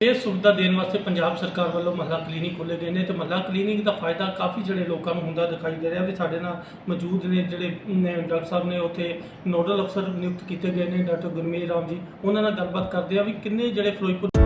ਇਹ ਸੁਵਿਧਾ ਦੇਣ ਵਾਸਤੇ ਪੰਜਾਬ ਸਰਕਾਰ ਵੱਲੋਂ ਮਹੱਲਾ ਕਲੀਨਿਕ ਖੋਲ੍ਹੇ ਗਏ ਨੇ ਤੇ ਮਹੱਲਾ ਕਲੀਨਿਕ ਦਾ ਫਾਇਦਾ ਕਾਫੀ ਜਿਹੜੇ ਲੋਕਾਂ ਨੂੰ ਹੁੰਦਾ ਦਿਖਾਈ ਦੇ ਰਿਹਾ ਵੀ ਸਾਡੇ ਨਾਲ ਮੌਜੂਦ ਨੇ ਜਿਹੜੇ ਡਾਕਟਰ ਸਾਹਿਬ ਨੇ ਉੱਥੇ ਨੋਡਲ ਅਫਸਰ ਨਿਯੁਕਤ ਕੀਤੇ ਗਏ ਨੇ, ਡਾਕਟਰ ਗੁਰਮੀਤ ਰਾਮ ਜੀ, ਉਹਨਾਂ ਨਾਲ ਗੱਲਬਾਤ ਕਰਦੇ ਆ ਵੀ ਕਿੰਨੇ ਜਿਹੜੇ ਫਿਰੋਜ਼ਪੁਰ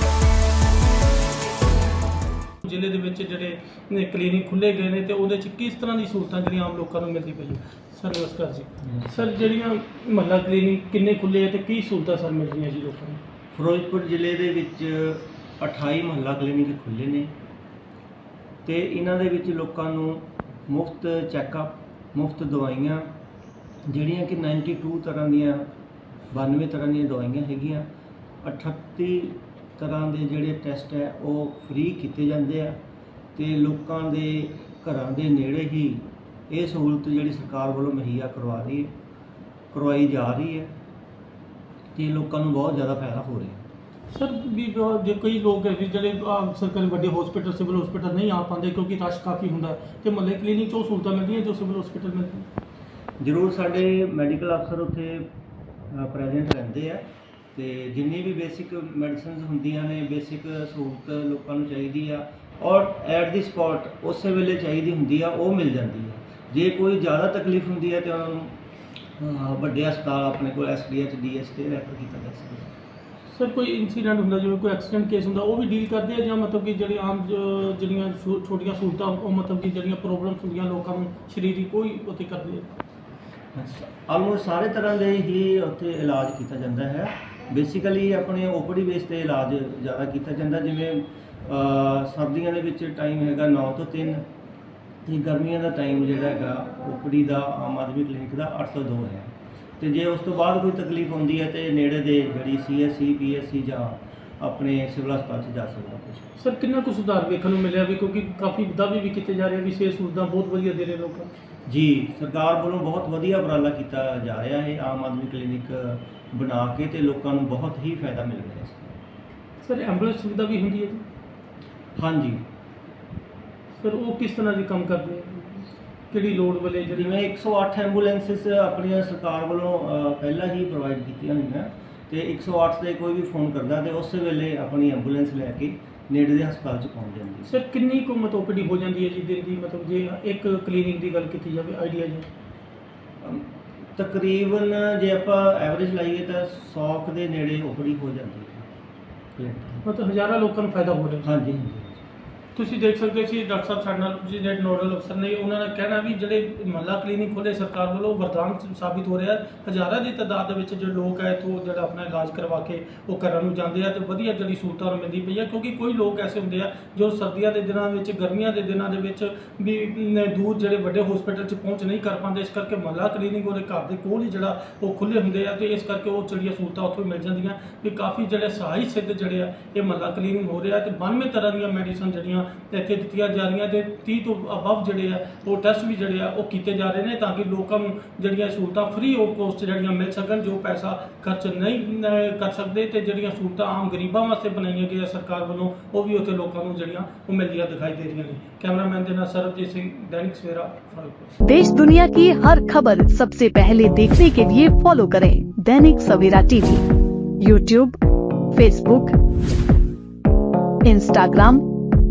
ਜ਼ਿਲ੍ਹੇ ਦੇ ਵਿੱਚ ਜਿਹੜੇ ਕਲੀਨਿਕ ਖੁੱਲੇ ਗਏ ਨੇ ਤੇ ਉਹਦੇ ਚ ਕਿਸ ਤਰ੍ਹਾਂ ਦੀ ਸਹੂਲਤਾਂ ਜਿਹੜੀਆਂ ਆਮ ਲੋਕਾਂ ਨੂੰ ਮਿਲਦੀ ਪਈ ਸਰ ਨਮਸਕਾਰ ਜੀ। ਸਰ ਜਿਹੜੀਆਂ ਮਹੱਲਾ ਕਲੀਨਿਕ ਕਿੰਨੇ ਖੁੱਲੇ ਆ ਤੇ ਕੀ ਸਹੂਲਤਾਂ ਸਰ ਮਿਲ ਰਹੀਆਂ ਜੀ ਲੋਕਾਂ ਨੂੰ? ਫਿਰੋਜ਼ਪੁਰ ਜ਼ਿਲ੍ਹੇ ਦੇ ਵਿੱਚ 28 ਮਹੱਲਾ ਕਲੀਨਿਕ ਖੁੱਲ੍ਹੇ ਨੇ ਤੇ ਇਹਨਾਂ ਦੇ ਵਿੱਚ ਲੋਕਾਂ ਨੂੰ ਮੁਫਤ ਚੈੱਕਅਪ ਮੁਫਤ ਦਵਾਈਆਂ ਜਿਹੜੀਆਂ ਕਿ 92 ਤਰ੍ਹਾਂ ਦੀਆਂ 92 ਤਰ੍ਹਾਂ ਦੀਆਂ ਦਵਾਈਆਂ ਹੈਗੀਆਂ 38 ਤਰ੍ਹਾਂ ਦੇ ਜਿਹੜੇ ਟੈਸਟ ਹੈ ਉਹ ਫ੍ਰੀ ਕੀਤੇ ਜਾਂਦੇ ਆ ਤੇ ਲੋਕਾਂ ਦੇ ਘਰਾਂ ਦੇ ਨੇੜੇ ਹੀ ਇਹ ਸਹੂਲਤ ਜਿਹੜੀ ਸਰਕਾਰ ਵੱਲੋਂ ਮੁਹੱਈਆ ਕਰਵਾ ਰਹੀ ਹੈ ਕਰਵਾਈ ਜਾ ਰਹੀ ਹੈ ਤੇ ਲੋਕਾਂ ਨੂੰ ਬਹੁਤ ਜ਼ਿਆਦਾ ਫਾਇਦਾ ਹੋ ਰਿਹਾ। ਸਰ ਵੀ ਜੇ ਕਈ ਲੋਕ ਹੈ ਜਿਹੜੇ ਸਰਕਾਰੀ ਵੱਡੇ ਹਸਪੀਟਲ ਸਿਵਲ ਹਸਪੀਟਲ ਨਹੀਂ ਆ ਪਾਉਂਦੇ ਕਿਉਂਕਿ ਰਸ਼ ਕਾਫੀ ਹੁੰਦਾ ਤੇ ਮਹੱਲੇ ਕਲੀਨਿਕ 'ਚ ਉਹ ਸਹੂਲਤਾਂ ਮਿਲਦੀਆਂ ਜੋ ਸਿਵਲ ਹਸਪੀਟਲ ਮਿਲਦੀਆਂ? ਜ਼ਰੂਰ ਸਾਡੇ ਮੈਡੀਕਲ ਅਫਸਰ ਉੱਥੇ ਪ੍ਰੈਜ਼ੈਂਟ ਰਹਿੰਦੇ ਆ। ਤੇ ਜਿੰਨੀ ਵੀ ਬੇਸਿਕ ਮੈਡੀਸਿਨਸ ਹੁੰਦੀਆਂ ਨੇ ਬੇਸਿਕ ਸਹੂਲਤ ਲੋਕਾਂ ਨੂੰ ਚਾਹੀਦੀ ਆ ਔਰ ਐਟ ਦੀ ਸਪੌਟ ਉਸੇ ਵੇਲੇ ਚਾਹੀਦੀ ਹੁੰਦੀ ਆ ਉਹ ਮਿਲ ਜਾਂਦੀ ਆ। ਜੇ ਕੋਈ ਜ਼ਿਆਦਾ ਤਕਲੀਫ ਹੁੰਦੀ ਹੈ ਤਾਂ ਉਹਨਾਂ ਨੂੰ ਵੱਡੇ ਹਸਪਤਾਲ ਆਪਣੇ ਕੋਲ ਐਸਡੀਐਚ ਡੀਐਸ ਤੇ ਰੈਫਰ ਕੀਤਾ ਜਾ ਸਕਦਾ। ਸਰ ਕੋਈ ਇਨਸੀਡੈਂਟ ਹੁੰਦਾ ਜਿਵੇਂ ਕੋਈ ਐਕਸੀਡੈਂਟ ਕੇਸ ਹੁੰਦਾ ਉਹ ਵੀ ਡੀਲ ਕਰਦੇ ਆ ਜਾਂ ਮਤਲਬ ਕਿ ਜਿਹੜੀ ਆਮ ਜ- ਜਿਹੜੀਆਂ ਛੋ- ਛੋਟੀਆਂ ਸਹੂਲਤਾਂ ਉਹ ਮਤਲਬ ਕਿ ਜਿਹੜੀਆਂ ਪ੍ਰੋਬਲਮਸ ਹੁੰਦੀਆਂ ਲੋਕਾਂ ਨੂੰ ਸਰੀਰਕ ਕੋਈ ਉੱਥੇ ਕਰਦੇ ਆ? ਆਲਮੋਸਟ ਸਾਰੇ ਤਰ੍ਹਾਂ ਦੇ ਹੀ ਉੱਥੇ ਇਲਾਜ ਕੀਤਾ ਜਾਂਦਾ ਹੈ। ਬੇਸਿਕਲੀ ਆਪਣੇ ਓਪੀਡੀ ਬੇਸ ਤੇ ਇਲਾਜ ਜ਼ਿਆਦਾ ਕੀਤਾ ਜਾਂਦਾ ਜਿਵੇਂ ਅਹ, ਸਰਦੀਆਂ ਦੇ ਵਿੱਚ ਟਾਈਮ ਹੈਗਾ 9 ਤੋਂ 3 ਤੇ ਗਰਮੀਆਂ ਦਾ ਟਾਈਮ ਜਿਹੜਾ ਹੈਗਾ ਓਪੀਡੀ ਦਾ ਆਮ ਆਦਮੀ ਕਲੀਨਿਕ ਦਾ 8 ਤੋਂ 2 ਹੈ। ਤੇ ਜੇ ਉਸ ਤੋਂ ਬਾਅਦ ਕੋਈ ਤਕਲੀਫ ਹੁੰਦੀ ਹੈ ਤੇ ਨੇੜੇ ਦੇ ਜਿਹੜੀ ਸੀਐਸਸੀ ਪੀਐਸਸੀ ਜਾਂ ਆਪਣੇ ਸਿਵਲ ਹਸਪਤਾਲ 'ਚ ਜਾ ਸਕਦਾ ਕੁਛ ਸਰ ਕਿੰਨਾ ਕੁ ਸੁਧਾਰ ਵੇਖਣ ਨੂੰ ਮਿਲਿਆ ਵੀ ਕਿਉਂਕਿ ਕਾਫੀ ਦਾਅਵੇ ਵੀ ਕੀਤੇ ਜਾ ਰਹੇ ਵੀ ਸਿਹਤ ਸਹੂਲਤਾਂ ਬਹੁਤ ਵਧੀਆ ਦੇ ਰਹੇ ਲੋਕਾਂ ਨੂੰ ਜੀ ਸਰਕਾਰ ਵੱਲੋਂ ਬਹੁਤ ਵਧੀਆ ਉਪਰਾਲਾ ਕੀਤਾ ਜਾ ਰਿਹਾ ਹੈ। ਆਮ ਆਦਮੀ ਕਲੀਨਿਕ ਬਣਾ ਕੇ ਤੇ ਲੋਕਾਂ ਨੂੰ ਬਹੁਤ ਹੀ ਫਾਇਦਾ ਮਿਲ ਰਿਹਾ ਹੈ। ਸਰ ਐਂਬੂਲੈਂਸ ਸੁਵਿਧਾ ਵੀ ਹੁੰਦੀ ਹੈ ਜੀ? ਹਾਂਜੀ। ਸਰ ਉਹ ਕਿਸ ਤਰ੍ਹਾਂ ਦੀ ਕੰਮ ਕਰਦੇ ਆ? ਕਿਹੜੀ ਲੋੜ ਵਾਲੇ ਜਿਹੜੀ ਜਿਵੇਂ 108 ਐਂਬੂਲੈਂਸਸ ਆਪਣੀਆਂ ਸਰਕਾਰ ਵੱਲੋਂ ਅ, ਪਹਿਲਾਂ ਹੀ ਪ੍ਰੋਵਾਈਡ ਕੀਤੀਆਂ ਹੋਈਆਂ ਤੇ 108 ਤੇ ਕੋਈ ਵੀ ਫੋਨ ਕਰਦਾ ਤੇ ਉਸੇ ਵੇਲੇ ਆਪਣੀ ਐਂਬੂਲੈਂਸ ਲੈ ਕੇ ਨੇੜੇ ਦੇ ਹਸਪਤਾਲ 'ਚ ਪਹੁੰਚ ਜਾਂਦੀ ਸਰ ਕਿੰਨੀ ਕੁ ਮਤੋਪੜੀ ਹੋ ਜਾਂਦੀ ਹੈ ਜੀ ਦਿਨ ਦੀ? ਮਤਲਬ ਜੇ ਇੱਕ ਕਲੀਨਿਕ ਦੀ ਗੱਲ ਕੀਤੀ ਜਾਵੇ ਆਈਡੀਆ ਜੀ। ਅਮ, ਤਕਰੀਬਨ ਜੇ ਆਪਾਂ ਐਵਰੇਜ ਲਾਈਏ ਤਾਂ 100 ਕੁ ਦੇ ਨੇੜੇ ਓਪੜੀ ਹੋ ਜਾਂਦੀ ਹੈ। ਮਤਲਬ ਹਜ਼ਾਰਾਂ ਲੋਕਾਂ ਨੂੰ ਫਾਇਦਾ ਹੋ ਰਿਹਾ ਹਾਂਜੀ ਹਾਂਜੀ। ਤੁਸੀਂ ਦੇਖ ਸਕਦੇ ਸੀ ਡਾਕਟਰ ਸਾਹਿਬ ਸਾਡੇ ਨਾਲ ਜਿਹੜੇ ਨੋਡਲ ਅਫਸਰ ਨੇ, ਉਹਨਾਂ ਨੇ ਕਹਿਣਾ ਵੀ ਜਿਹੜੇ ਮਹੱਲਾ ਕਲੀਨਿਕ ਖੋਲੇ ਸਰਕਾਰ ਵੱਲੋਂ ਵਰਦਾਨ ਸਾਬਿਤ ਹੋ ਰਿਹਾ ਹਜ਼ਾਰਾਂ ਦੀ ਤਾਦਾਦ ਦੇ ਵਿੱਚ ਜਿਹੜੇ ਲੋਕ ਹੈ ਇੱਥੋਂ ਜਿਹੜਾ ਆਪਣਾ ਇਲਾਜ ਕਰਵਾ ਕੇ ਉਹ ਘਰਾਂ ਨੂੰ ਜਾਂਦੇ ਆ ਤੇ ਵਧੀਆ ਜਿਹੜੀ ਸਹੂਲਤਾਂ ਉਹਨਾਂ ਮਿਲਦੀ ਪਈ ਆ, ਕਿਉਂਕਿ ਕੋਈ ਲੋਕ ਐਸੇ ਹੁੰਦੇ ਆ ਜੋ ਸਰਦੀਆਂ ਦੇ ਦਿਨਾਂ ਵਿੱਚ, ਗਰਮੀਆਂ ਦੇ ਦਿਨਾਂ ਦੇ ਵਿੱਚ ਵੀ ਦੂਰ ਜਿਹੜੇ ਵੱਡੇ ਹਸਪੀਟਲ 'ਚ ਪਹੁੰਚ ਨਹੀਂ ਕਰ ਪਾਉਂਦੇ, ਇਸ ਕਰਕੇ ਮਹੱਲਾ ਕਲੀਨਿਕ ਉਹਦੇ ਘਰ ਦੇ ਕੋਲ ਹੀ ਜਿਹੜਾ ਉਹ ਖੁੱਲੇ ਹੁੰਦੇ ਆ ਤੇ ਇਸ ਕਰਕੇ ਉਹ ਜਿਹੜੀਆਂ ਸਹੂਲਤਾਂ ਉੱਥੋਂ ਮਿਲ ਜਾਂਦੀਆਂ। ਵੀ ਕਾਫੀ ਜਿਹੜੇ ਸਹਾਈ ਸਿੱਧ ਜਿਹੜੇ ਆ, ਇਹ ਮਹੱਲਾ ਕਲੀਨਿਕ ਹੋ ਰਿਹਾ ਤੇ 92 ਤਰ੍ਹਾਂ ਦੀਆਂ ਮੈਡੀਸਨ ਜਿਹੜੀਆਂ ਦਵਾਈਆਂ ਇੱਥੇ ਦਿੱਤੀਆਂ ਜਾ ਰਹੀਆਂ ਤੇ 30 ਤੋਂ ਅਬਵ ਜਿਹੜੇ ਆ ਉਹ ਟੈਸਟ ਵੀ ਜਿਹੜੇ ਆ ਉਹ ਕੀਤੇ ਜਾ ਰਹੇ ਨੇ ਤਾਂ ਕਿ ਲੋਕਾਂ ਨੂੰ ਜਿਹੜੀਆਂ ਸਹੂਲਤਾਂ ਫ੍ਰੀ ਆਫ ਕੋਸਟ ਜਿਹੜੀਆਂ ਮਿਲ ਸਕਣ ਜੋ ਪੈਸਾ ਖਰਚ ਨਹੀਂ ਅਹ, ਕਰ ਸਕਦੇ ਤੇ ਜਿਹੜੀਆਂ ਸਹੂਲਤਾਂ ਆਮ ਗਰੀਬਾਂ ਵਾਸਤੇ ਬਣਾਈਆਂ ਗਈਆਂ ਸਰਕਾਰ ਵੱਲੋਂ ਉਹ ਵੀ ਉੱਥੇ ਲੋਕਾਂ ਨੂੰ ਜਿਹੜੀਆਂ ਉਹ ਮਿਲਦੀਆਂ ਦਿਖਾਈ ਦੇ ਰਹੀਆਂ ਨੇ ਕੈਮਰਾਮੈਨ ਦੇ ਨਾਲ ਸਰਬਜੀਤ ਸਿੰਘ ਦੈਨਿਕ ਸਵੇਰਾ ਫਿਰੋਜ਼ਪੁਰ देश दुनिया की हर खबर सबसे पहले देखने के लिए फॉलो करें Dainik Savera TV YouTube Facebook Instagram